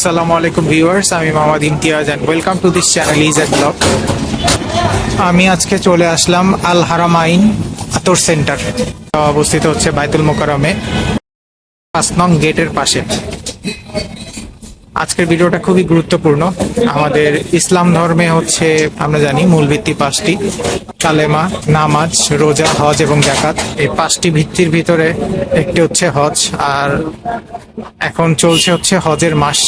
আসসালামু আলাইকুম ভিউয়ার্স, আমি Mohammad Imtiaz and welcome to this channel is at blog আমি আজকে চলে আসলাম আল হারামাইন আতর সেন্টার অবস্থিত হচ্ছে বাইতুল মোকারমে পাঁচ নং গেটের পাশে। আজকের ভিডিওটা খুবই গুরুত্বপূর্ণ। আমাদের ইসলাম ধর্মে হচ্ছে, আমরা জানি, মূল ভিত্তি পাঁচটি। কালেমা নামাজ, রোজা, হজ এবং জাকাত এই পাঁচটি ভিত্তির ভিতরে একটি হচ্ছে হজ, আর এখন চলছে হচ্ছে হজের মাস।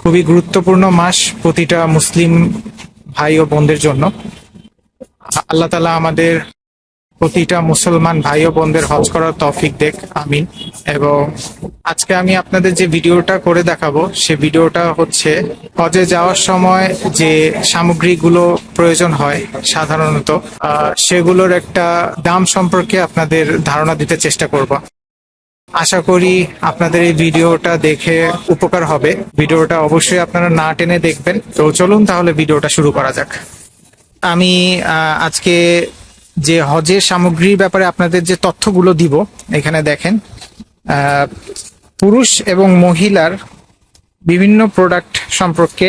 খুবই গুরুত্বপূর্ণ মাস প্রতিটা মুসলিম ভাই ও বোনদের জন্য। আল্লাহ তালা আমাদের প্রতিটা মুসলমান ভাই ও বোনদের হজ করার তৌফিক দেখ, আমিন। এবং আজকে আমি আপনাদের যে ভিডিওটা করে দেখাবো, সে ভিডিওটা হচ্ছে হজে যাওয়ার সময় যে সামগ্রীগুলো প্রয়োজন হয় সাধারণত সেগুলোর একটা দাম সম্পর্কে আপনাদের ধারণা দিতে চেষ্টা করব। আশা করি আপনাদের এই ভিডিওটা দেখে উপকার হবে। ভিডিওটা অবশ্যই আপনারা না টেনে দেখবেন। তো চলুন তাহলে ভিডিওটা শুরু করা যাক। আমি আজকে যে হজের সামগ্রীর ব্যাপারে আপনাদের যে তথ্যগুলো দিব এখানে দেখেন পুরুষ এবং মহিলার বিভিন্ন প্রোডাক্ট সম্পর্কে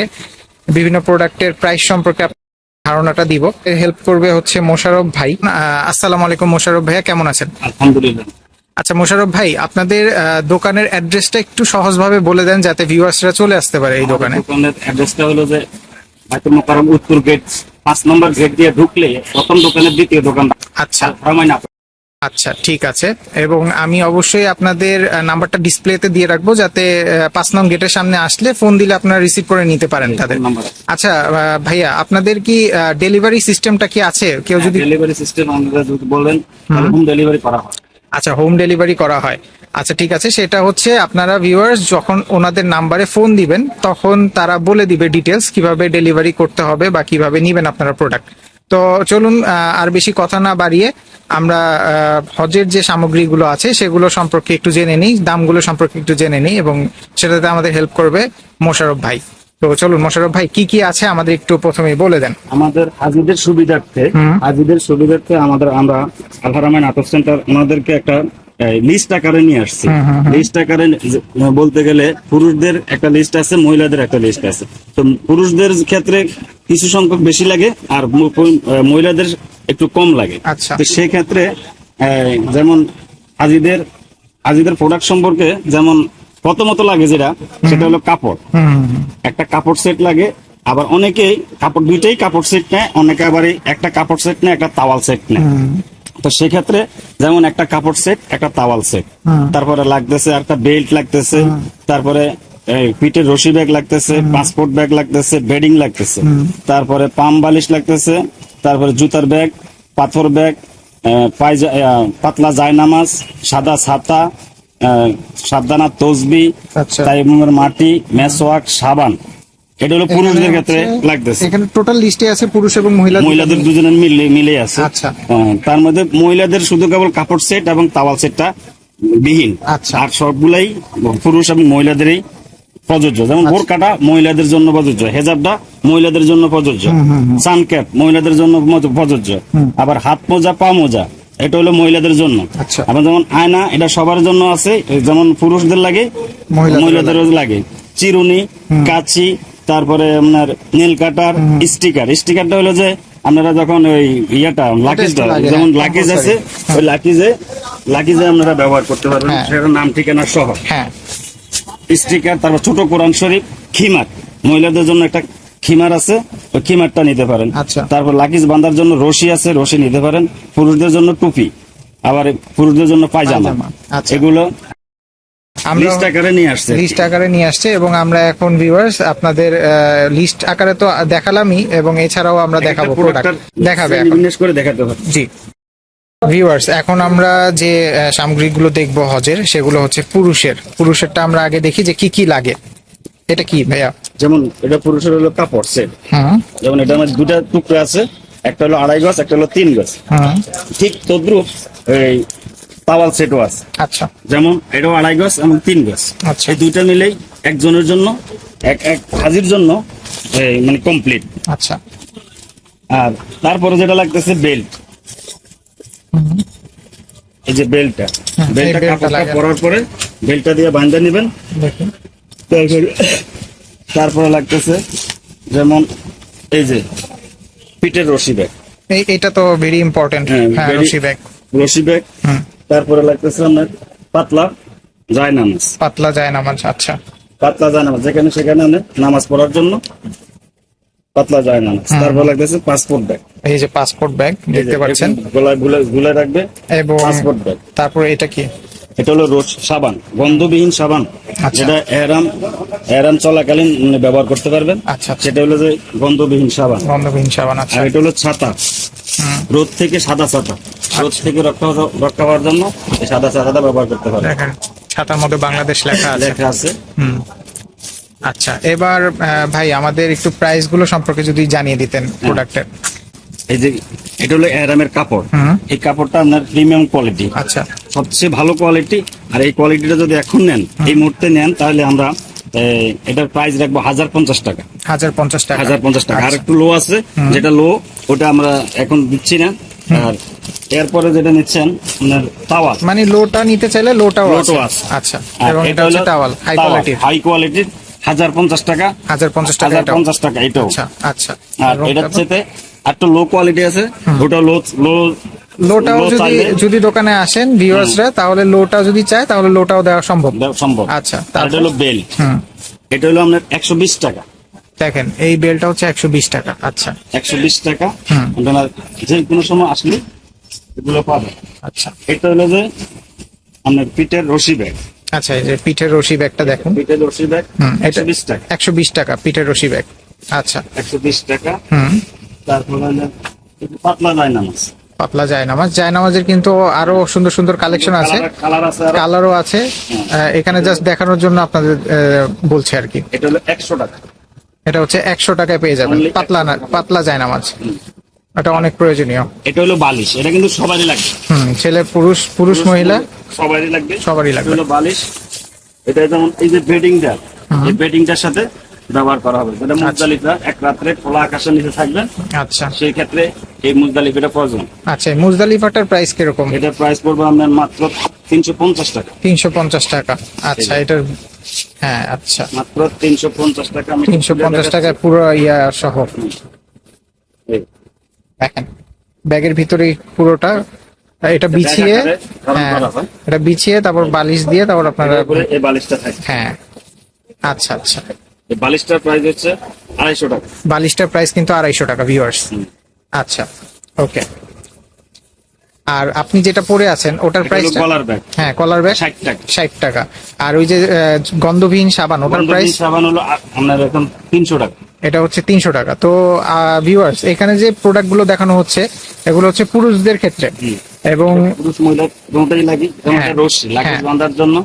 বিভিন্ন প্রোডাক্টের প্রাইস সম্পর্কে ধারণাটা দিব। হেল্প করবে হচ্ছে মোশারফ ভাই। আসসালামু আলাইকুম মোশারফ ভাইয়া কেমন আছেন? আলহামদুলিল্লাহ। আচ্ছা মোশারফ ভাই আপনাদের দোকানের অ্যাড্রেসটা একটু সহজভাবে বলে দেন যাতে ভিউয়ার্সরা চলে আসতে পারে এই দোকানে। দোকানের অ্যাড্রেসটা হলো যে বাইতুল মোকাররম উত্তর গেট পাঁচ নম্বর গেট দিয়ে ঢুকলে প্রথম দোকানের দ্বিতীয় দোকান। আচ্ছা। আচ্ছা ঠিক আছে। এবং আমি অবশ্যই আপনাদের নাম্বারটা ডিসপ্লেতে দিয়ে রাখব যাতে পাঁচ নং গেটের সামনে আসলে ফোন দিলে আপনারা রিসিভ করে নিতে পারেন তাদের। আচ্ছা ভাইয়া আপনাদের কি ডেলিভারি সিস্টেমটা কি আছে? কেউ যদি ডেলিভারি সিস্টেম আমাদের যদি বলেন তাহলে হোম। ডেলিভারি করা হয়। আচ্ছা হোম ডেলিভারি করা হয়। আচ্ছা ঠিক আছে, সেটা হচ্ছে আপনারা ভিউয়ার্স যখন ওনাদের নাম্বারে ফোন দিবেন, তখন তারা বলে দিবে ডিটেলস কীভাবে ডেলিভারি করতে হবে বা কীভাবে নিবেন আপনারা প্রোডাক্ট তো চলুন আর বেশি কথা না বাড়িয়ে আমরা হজের যে সামগ্রীগুলো আছে, সেগুলো সম্পর্কে একটু জেনে নিই, দামগুলো সম্পর্কে একটু জেনে নিই এবং সেটাতে আমাদের হেল্প করবে মোশারফ ভাই। তো চলুন মোশারফ ভাই কি কি আছে আমাদের একটু প্রথমেই বলে দেন আমাদের হাজিদের সুবিধার্থে। হাজিদের সুবিধার্থে আমাদের আমরা আলহারামায় নাটক সেন্টার ওনাদেরকে একটা লিস্ট আকারে নিয়ে আসছি। লিস্ট আকারে বলতে গেলে পুরুষদের একটা লিস্ট আছে মহিলাদের একটা লিস্ট আছে তো পুরুষদের ক্ষেত্রে কিছু সংখ্যক বেশি লাগে আর মহিলাদের একটু কম লাগে আচ্ছা। তো সেক্ষেত্রে যেমন হাজিদের হাজিদের প্রোডাক্ট সম্পর্কে যেমন প্রথমত লাগে যেটা, সেটা হলো কাপড়। একটা কাপড় সেট লাগে, আবার অনেকেই কাপড় দুইটাই কাপড় সেট নেয়, অনেকে আবার একটা কাপড় সেট নেয়, একটা তাওয়াল সেট নেয়। তো সেক্ষেত্রে যেমন একটা কাপড় সেট, একটা তাওয়াল সেট। তারপরে লাগতেছে একটা বেল্ট লাগতেছে, তারপরে পিঠের রশি ব্যাগ লাগতেছে, পাসপোর্ট ব্যাগ লাগতেছে, বেডিং লাগতেছে। তারপরে পাম বালিশ লাগতেছে, তারপরে জুতার ব্যাগ, পাথর ব্যাগ পাতলা জায়নামাজ, সাদা ছাতা সাবধানা তসবি আচ্ছা। তাইমুমের মাটি মেসওয়াক সাবান। এটা হলো পুরুষদের ক্ষেত্রে লাগতেছে। এখানে টোটাল লিস্টে আছে পুরুষ এবং মহিলা মহিলাদের দুজনের মিলে মিলে আছে। আচ্ছা। তার মধ্যে মহিলাদের শুধু কেবল কাপড় সেট এবং তাওয়াল সেটটা বিহীন। আচ্ছা। আর সবগুলাই পুরুষ এবং মহিলাদেরই প্রযোজ্য। যেমন আচ্ছা। বোরকাটা মহিলাদের জন্য প্রযোজ্য হেজাবটা মহিলাদের জন্য প্রযোজ্য সানক্যাপ মহিলাদের জন্য প্রযোজ্য। আবার হাত মোজা পা মোজা এটা হলো মহিলাদের জন্য। আচ্ছা। আবার যেমন আয়না এটা সবার জন্য আছে যেমন পুরুষদের লাগে মহিলাদেরও লাগে। চিরুনি কাচি তারপরে আপনার নীল কাটার স্টিকার। স্টিকারটা হলো যে আপনারা যখন ওই ইয়েটা লাকিজটা যেমন হ্যাঁ, লাকিজ আছে ওই লাকিজে লাকিজে আপনারা ব্যবহার করতে পারবেন হ্যাঁ। সেটার নাম ঠিকানা সহ। হ্যাঁ। স্টিকার তারপর ছোট কোরআন শরীফ খিমার মহিলাদের জন্য একটা খিমার আছে ওই খিমারটা নিতে পারেন। আচ্ছা। তারপর লাকিজ বাঁধার জন্য রশি আছে রশি নিতে পারেন। পুরুষদের জন্য টুপি আবার পুরুষদের জন্য পায়জামা। আচ্ছা। এগুলো লিস্ট আকারে নিয়ে আসছে। লিস্ট আকারে নিয়ে আসছে এবং আমরা এখন ভিউয়ার্স আপনাদের লিস্ট আকারে তো দেখালামই এবং এছাড়াও আমরা দেখাবো প্রোডাক্ট দেখাবে করে দেখাতে জি। ভিউয়ার্স এখন আমরা যে সামগ্রীগুলো দেখব হজের সেগুলো হচ্ছে পুরুষের। পুরুষেরটা আমরা আগে দেখি যে কি কি লাগে। এটা কি ভাইয়া? যেমন এটা পুরুষের হলো কাপড় সেট যেমন এটা আমার দুটা টুকরো আছে একটা হলো আড়াই গজ একটা হলো তিন গজ। ঠিক তদ্রুপ এই তাওয়াল সেটও আছে। আচ্ছা। যেমন এটাও আড়াই গজ এবং তিন গজ। আচ্ছা। এই দুইটা মিলেই একজনের জন্য এক এক হাজির জন্য এই মানে কমপ্লিট আচ্ছা। আর তারপরে যেটা লাগতেছে বেল্ট এই যে বেল্টটা বেল্টটা কাপড়টা পরার পরে বেল্টটা দিয়ে বান্ধা নেবেন। দেখুন তারপরে তারপরে লাগতেছে যেমন এই যে পিঠের রশি ব্যাগ। এই এটা তো ভেরি ইম্পর্টেন্ট হ্যাঁ, হ্যাঁ রশি ব্যাগ। রশি ব্যাগ। তারপরে লাগতেছে আপনার পাতলা যায় নামাজ পাতলা যায় নামাজ আচ্ছা। পাতলা যায় নামাজ যেখানে সেখানে নামাজ পড়ার জন্য পাতলা যায় নামাজ তারপর লাগতেছে পাসপোর্ট ব্যাগ। এই যে পাসপোর্ট ব্যাগ দেখতে পাচ্ছেন? গলায় গুলে গুলে রাখবে এবং পাসপোর্ট ব্যাগ। তারপরে এটা কি? এটা হলো রোজ সাবান গন্ধবিহীন সাবান আচ্ছা। যেটা এরাম এরাম চলাকালীন উম, ব্যবহার করতে পারবেন। আচ্ছা আচ্ছা। সেটা হলো যে গন্ধবিহীন সাবান। গন্ধবিহীন সাবান আচ্ছা। আর এটা হলো ছাতা। রোদ থেকে সাদা ছাতা। রোদ থেকে রক্ষা রক্ষা পাওয়ার জন্য এই সাদা ছাতাটা ব্যবহার করতে পারবেন। ছাতার মধ্যে বাংলাদেশ লেখা আছে। লেখা আছে। হুম। আচ্ছা এবার ভাই আমাদের একটু প্রাইসগুলো সম্পর্কে যদি জানিয়ে দিতেন প্রোডাক্টের এই যে এটা হলো এরামের কাপড়। এই কাপড়টা আপনার প্রিমিয়াম কোয়ালিটি আচ্ছা। সবচেয়ে ভালো কোয়ালিটি আর এই কোয়ালিটিটা যদি এখন নেন এই মুহূর্তে নেন তাহলে আমরা এটার প্রাইস রাখব হাজার পঞ্চাশ টাকা। হাজার পঞ্চাশ টাকা। হাজার পঞ্চাশ টাকা। আর আচ্ছা। একটু লো আছে যেটা লো ওটা আমরা এখন দিচ্ছি না। আর এরপরে যেটা নিচ্ছেন আপনার টাওয়াল মানে লোটা নিতে চাইলে লোটাও আছে। আচ্ছা। এবং এটা টাওয়াল হাই কোয়ালিটির হাই কোয়ালিটির হাজার পঞ্চাশ টাকা। হাজার পঞ্চাশ টাকা হাজার পঞ্চাশ টাকা এটাও। আচ্ছা আচ্ছা। আর এটার? চেয়ে একটু লো কোয়ালিটি আছে ওটা লো লো লোটাও যদি যদি দোকানে আসেন ভিউয়ার্সরা তাহলে লোটা যদি চায় তাহলে লোটাও দেওয়া সম্ভব। সম্ভব। আচ্ছা, তারপর? হলো বেল এটা হলো আপনার একশো বিশ টাকা। দেখেন এই বেলটা হচ্ছে একশো বিশ টাকা। আচ্ছা। একশো বিশ টাকা। আপনারা যে কোনো সময় আসলে এগুলো পাবেন। আচ্ছা। এটা হলো যে আপনার পিঠের রশি ব্যাগ আচ্ছা এই যে পিঠের রশি ব্যাগটা দেখুন। পিঠের রশি ব্যাগ একশো বিশ টাকা। একশো বিশ টাকা পিঠের রশি ব্যাগ আচ্ছা। একশো বিশ টাকা। হুম। তারপর হলো পাতলা যায় নামাজ পাতলা জায়নামাজ। জায়নামাজের কিন্তু আরও সুন্দর সুন্দর কালেকশন আছে। কালারও আছে এখানে জাস্ট দেখানোর জন্য আপনাদের বলছে আর কি। এটা হলো একশো টাকা। এটা হচ্ছে একশো টাকায় পেয়ে যাবেন। পাতলা না পাতলা জায়নামাজ। এটা অনেক প্রয়োজনীয়। এটা হলো বালিশ। এটা কিন্তু সবারই লাগবে। হুম ছেলে পুরুষ পুরুষ মহিলা সবারই লাগবে। সবারই লাগবে। হলো বালিশ। এটা যেমন এই যে বেডিংটা এই বেডিংটার সাথে ব্যবহার করা হবে। যেটা মুজদালিফা এক রাত্রে খোলা আকাশের নিচে থাকবেন আচ্ছা। সেই ক্ষেত্রে এই মুজদালিফাটা প্রয়োজন। আচ্ছা মুজদালিফাটার প্রাইস কীরকম? এটা প্রাইস পড়বে আপনার মাত্র তিনশো পঞ্চাশ টাকা। তিনশো পঞ্চাশ টাকা। আচ্ছা এটার হ্যাঁ আচ্ছা। মাত্র তিনশো পঞ্চাশ টাকা তিনশো পঞ্চাশ টাকায় পুরো ইয়া সহ। দেখেন ব্যাগের ভিতরে পুরোটা এটা বিছিয়ে হ্যাঁ এটা বিছিয়ে তারপর বালিশ দিয়ে তারপর আপনারা এই বালিশটা থাকে। হ্যাঁ। আচ্ছা আচ্ছা। বালিশটার প্রাইস হচ্ছে আড়াইশো টাকা। বালিশটার প্রাইস কিন্তু আড়াইশো টাকা ভিউয়ার্স আচ্ছা ওকে আর আপনি যেটা পরে আছেন ওটার প্রাইস কলার ব্যাগ হ্যাঁ কলার ব্যাগ ষাট টাকা। ষাট টাকা। আর ওই যে গন্ধবিহীন সাবান ওটার প্রাইস সাবান হলো আপনার এখন তিনশো টাকা। এটা হচ্ছে তিনশো টাকা। তো ভিউয়ার্স এখানে যে প্রোডাক্টগুলো দেখানো হচ্ছে এগুলো হচ্ছে পুরুষদের ক্ষেত্রে। এবং পুরুষ মহিলা দুটোই লাগি। হ্যাঁ, লাগেজ হ্যাঁ। বাঁধার জন্য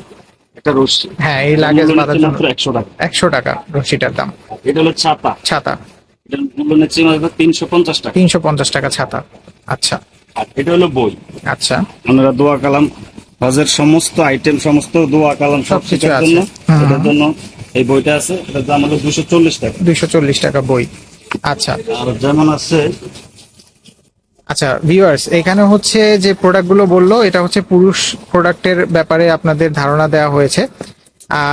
একটা রশ্মি হ্যাঁ এই লাগেজ বাঁধার জন্য মাত্র একশো টাকা। একশো টাকা রশিটার দাম। এটা হলো ছাতা। ছাতা। এটার মূল্য নিচ্ছে তিনশো পঞ্চাশ টাকা। তিনশো পঞ্চাশ টাকা ছাতা। আচ্ছা। আর এটা হলো বই। আচ্ছা। আপনারা দোয়া কালাম হজের সমস্ত আইটেম সমস্ত দোয়া কালাম সব আছে। জন্য। এটার জন্য এই বইটা আছে। এটার দাম হলো দুশো চল্লিশ টাকা। দুইশো চল্লিশ টাকা বই। আচ্ছা। আর যেমন আছে আচ্ছা ভিউয়ার্স এখানে হচ্ছে যে প্রোডাক্টগুলো বলল, এটা হচ্ছে পুরুষ প্রোডাক্টের ব্যাপারে আপনাদের ধারণা দেওয়া হয়েছে।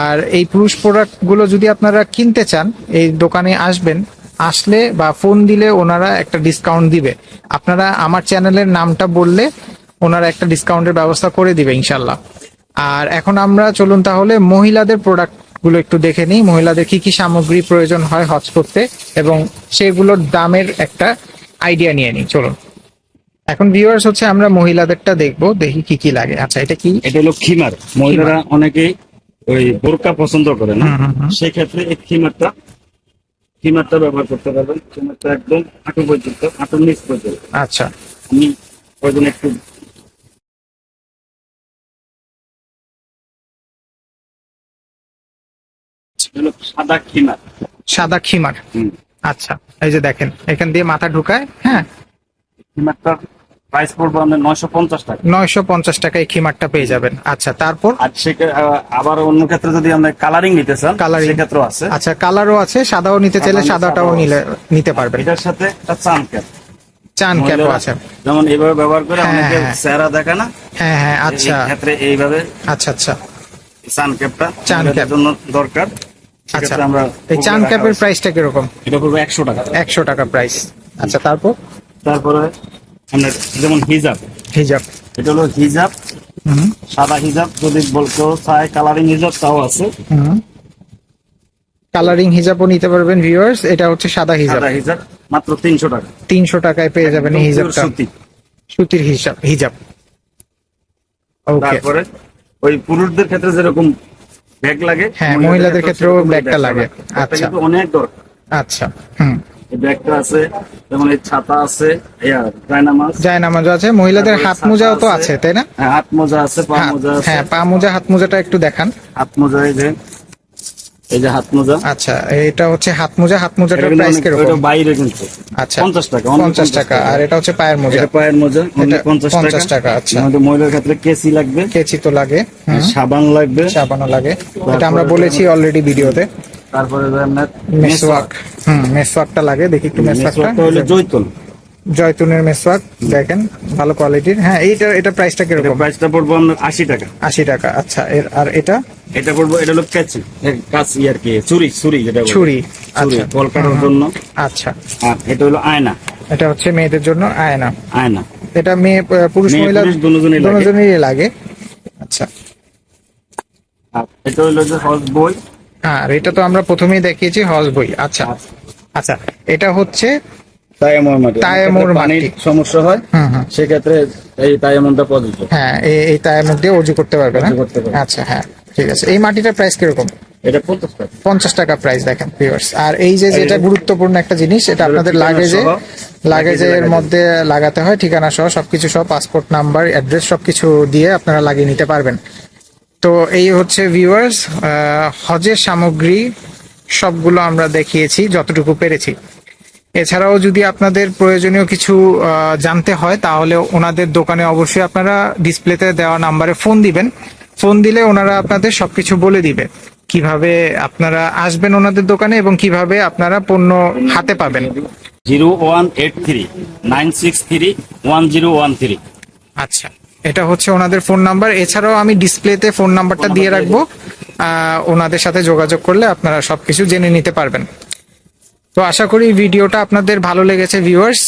আর এই পুরুষ প্রোডাক্টগুলো যদি আপনারা কিনতে চান, এই দোকানে আসবেন, আসলে বা ফোন দিলে ওনারা একটা ডিসকাউন্ট দিবে। আপনারা আমার চ্যানেলের নামটা বললে ওনারা একটা ডিসকাউন্টের ব্যবস্থা করে দিবে ইনশাল্লাহ আর এখন আমরা চলুন তাহলে মহিলাদের প্রোডাক্টগুলো একটু দেখে নিই। মহিলাদের কি কি সামগ্রী প্রয়োজন হয় হজ করতে, এবং সেগুলোর দামের একটা আইডিয়া নিয়ে নিই। চলুন। এখন ভিউয়ার্স হচ্ছে আমরা মহিলাদেরটা দেখব দেখি কি কি লাগে। আচ্ছা এটা কি? এটা হলো খিমার। মহিলারা অনেকেই ওই বোরকা পছন্দ করে না। সেই ক্ষেত্রে এই খিমারটা খিমারটা ব্যবহার করতে পারবেন। খিমারটা একদম হাঁটু পর্যন্ত হাঁটুর নিচ পর্যন্ত। আচ্ছা। আমি ওইদিন একটু সাদা খিমার। সাদা খিমার। আচ্ছা এই যে দেখেন এখান দিয়ে মাথা ঢুকায় হ্যাঁ? খিমারটার প্রাইস পড়বে আপনার নয়শো পঞ্চাশ টাকা। নয়শো পঞ্চাশ টাকায় খিমারটা পেয়ে যাবেন। আচ্ছা তারপর? আর সে আবার অন্য ক্ষেত্রে যদি আমরা কালারিং নিতে চান Colouring। সেক্ষেত্রেও আছে। আচ্ছা কালারও আছে সাদাও নিতে চাইলে সাদাটাও নিলে নিতে পারবেন। এটার সাথে একটা চান ক্যাপ চান ক্যাপও আছে। যেমন এইভাবে ব্যবহার করে হ্যাঁ, অনেকে হ্যাঁ। চেহারা দেখে না? হ্যাঁ হ্যাঁ আচ্ছা। ক্ষেত্রে এইভাবে আচ্ছা আচ্ছা। চান ক্যাপটা চান ক্যাপ। জন্য দরকার। আচ্ছা। আমরা এই চান ক্যাপের প্রাইসটা কীরকম? এটা পড়বে একশো টাকা। একশো টাকা প্রাইস আচ্ছা তারপর? তারপরে আমরা যেমন হিজাব। হিজাব। এটা হলো হিজাব সাদা হিজাব যদি বলতে চায় কালারিং হিজাব তাও আছে। কালারিং হিজাবও নিতে পারবেন ভিউয়ার্স এটা হচ্ছে সাদা হিজাব। সাদা হিজাব মাত্র তিনশো টাকা। তিনশো টাকায় পেয়ে যাবেন এই হিজাবটা। সুতি। সুতির হিসাব হিজাব। ওকে তারপরে ওই পুরুষদের ক্ষেত্রে যেরকম ব্যাগ লাগে হ্যাঁ, মহিলাদের ক্ষেত্রেও ব্যাগটা লাগে। আচ্ছা। কিন্তু অনেক দরকার। আচ্ছা হুম। এই ব্যাগটা আছে যেমন এই ছাতা আছে ডায়নামাস যায় নামাজ আছে মহিলাদের হাত মোজাও তো আছে। তাই না? হ্যাঁ হাত মোজা আছে পা মোজা আছে। হ্যাঁ পা মোজা হাত মোজাটা একটু দেখান। হাত মোজা এই যে এই যে হাত মোজা। আচ্ছা এটা হচ্ছে হাত মোজা হাত মোজাটার প্রাইস কীরকম? ওটা বাইরে কিন্তু। আচ্ছা পঞ্চাশ টাকা only পঞ্চাশ টাকা আর এটা হচ্ছে পায়ের মোজা। এটা পায়ের মোজা only এটা পঞ্চাশ 50 টাকা টাকা, আচ্ছা। আমাদের মহিলার ক্ষেত্রে কেসি লাগবে। কেচি তো লাগে সাবান লাগবে। সাবানও লাগে। এটা আমরা বলেছি অলরেডি ভিডিওতে। তারপরে আপনার মেসওয়াক হুম মেসওয়াকটা লাগে দেখি একটু মেসওয়াকটা হলো জৈতুন। জয়তুনের মেসওয়াক দেখেন ভালো কোয়ালিটির হ্যাঁ এইটা এটা প্রাইসটা কীরকম? প্রাইসটা পড়ব আপনার আশি টাকা। আশি টাকা আচ্ছা এর আর এটা? এটা পড়ব এটা হলো কাচি। কাচি আর কি ছুরি ছুরি যেটা। ছুরি ছুরি আচ্ছা। ফল কাটার জন্য আচ্ছা। আর এটা হলো আয়না। এটা হচ্ছে মেয়েদের জন্য আয়না। আয়না। এটা মেয়ে পুরুষ মহিলা। দুজনেরই লাগে। আচ্ছা। আর এটা হলো যে হজ বই। হ্যাঁ আর এটা তো আমরা প্রথমেই দেখিয়েছি হজ বই। আচ্ছা। আচ্ছা এটা হচ্ছে তায়ামর মাটি। তায়ামুর পানির সমস্যা হয় হুম হুম। সেক্ষেত্রে এই তায়ামনটা প্রযোজ্য হ্যাঁ এই এই দিয়ে অজু করতে পারবে না? অজু করতে পারবে। আচ্ছা হ্যাঁ ঠিক আছে। এই মাটিটার প্রাইস কীরকম? এটা পঞ্চাশ টাকা। প্রাইস দেখেন ভিউয়ার্স আর এই যে যেটা গুরুত্বপূর্ণ একটা জিনিস এটা আপনাদের লাগেজে লাগেজের মধ্যে লাগাতে হয় ঠিকানা সহ সবকিছু সহ পাসপোর্ট নাম্বার অ্যাড্রেস সবকিছু দিয়ে আপনারা লাগিয়ে নিতে পারবেন। তো এই হচ্ছে ভিউয়ার্স হজের সামগ্রী সবগুলো আমরা দেখিয়েছি যতটুকু পেরেছি। এছাড়াও যদি আপনাদের প্রয়োজনীয় কিছু জানতে হয় তাহলে ওনাদের দোকানে অবশ্যই আপনারা ডিসপ্লেতে দেওয়া নাম্বারে ফোন দিবেন। ফোন দিলে ওনারা আপনাদের সবকিছু বলে দিবে কীভাবে আপনারা আসবেন ওনাদের দোকানে এবং কীভাবে আপনারা পণ্য হাতে পাবেন। Zero one eight three nine six three one zero one three. আচ্ছা। এটা হচ্ছে ওনাদের ফোন নাম্বার। এছাড়াও আমি ডিসপ্লেতে ফোন নাম্বারটা দিয়ে রাখব। ওনাদের সাথে যোগাযোগ করলে আপনারা সবকিছু জেনে নিতে পারবেন। তো আশা করি ভিডিওটা আপনাদের ভালো লেগেছে ভিউয়ার্স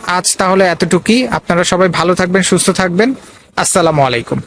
আজ তাহলে এতটুকুই। আপনারা সবাই ভালো থাকবেন, সুস্থ থাকবেন। আসসালামু আলাইকুম।